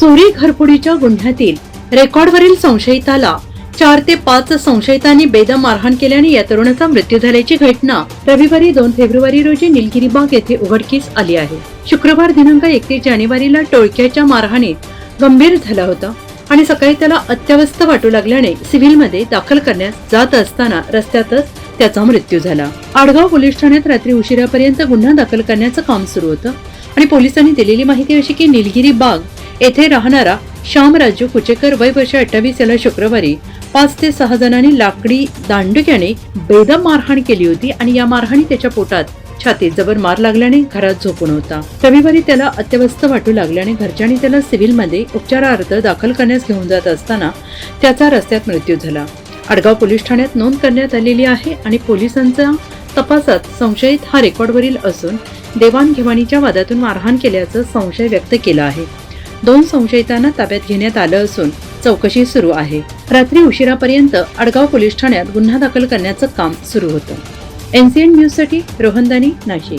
चोरी घरफोडीच्या गुन्ह्यातील रेकॉर्डवरील संशयिताला चार ते पाच संशयितांनी बेदम मारहाण केल्याने या तरुणाचा मृत्यू झाल्याची घटना रविवारी दोन फेब्रुवारी रोजी निलगिरी बाग येथे उघडकीस आली आहे. शुक्रवार दिनांक एकतीस जानेवारीला टोळक्याच्या मारहाणीत गंभीर झाला होता आणि सकाळी त्याला अत्यवस्थ वाटू लागल्याने सिव्हिलमध्ये दाखल करण्यास जात असताना रस्त्यातच त्याचा मृत्यू झाला. आडगाव पोलीस ठाण्यात रात्री उशिरापर्यंत गुन्हा दाखल करण्याचं काम सुरू होतं आणि पोलिसांनी दिलेली माहिती अशी की निलगिरी बाग येथे राहणारा श्याम राजू कुचेकर वय वर्ष अठ्ठावीस याला शुक्रवारी पाच ते सहा जणांनी लाकडी दांडक्याने बेदम मारहाण केली होती आणि या मारहाणी त्याच्या पोटात छातीत जबर मार लागल्याने घरात झोपून होता. रविवारी त्याला अत्यवस्थ वाटू लागल्याने घरच्यांनी त्याला सिव्हिलमध्ये उपचारार्थ दाखल करण्यास घेऊन जात असताना त्याचा रस्त्यात मृत्यू झाला. आडगाव पोलीस ठाण्यात नोंद करण्यात आलेली आहे आणि पोलिसांच्या तपासात संशयित हा रेकॉर्डवरील असून देवाणघेवाणीच्या वादातून मारहाण केल्याचं संशय व्यक्त केला आहे. दोन संशयितांना ताब्यात घेण्यात आलं असून चौकशी सुरू आहे. रात्री उशिरापर्यंत आडगाव पोलीस ठाण्यात गुन्हा दाखल करण्याचं काम सुरू होतं. एनसीएन न्यूजसाठी रोहनदानी नाशिक.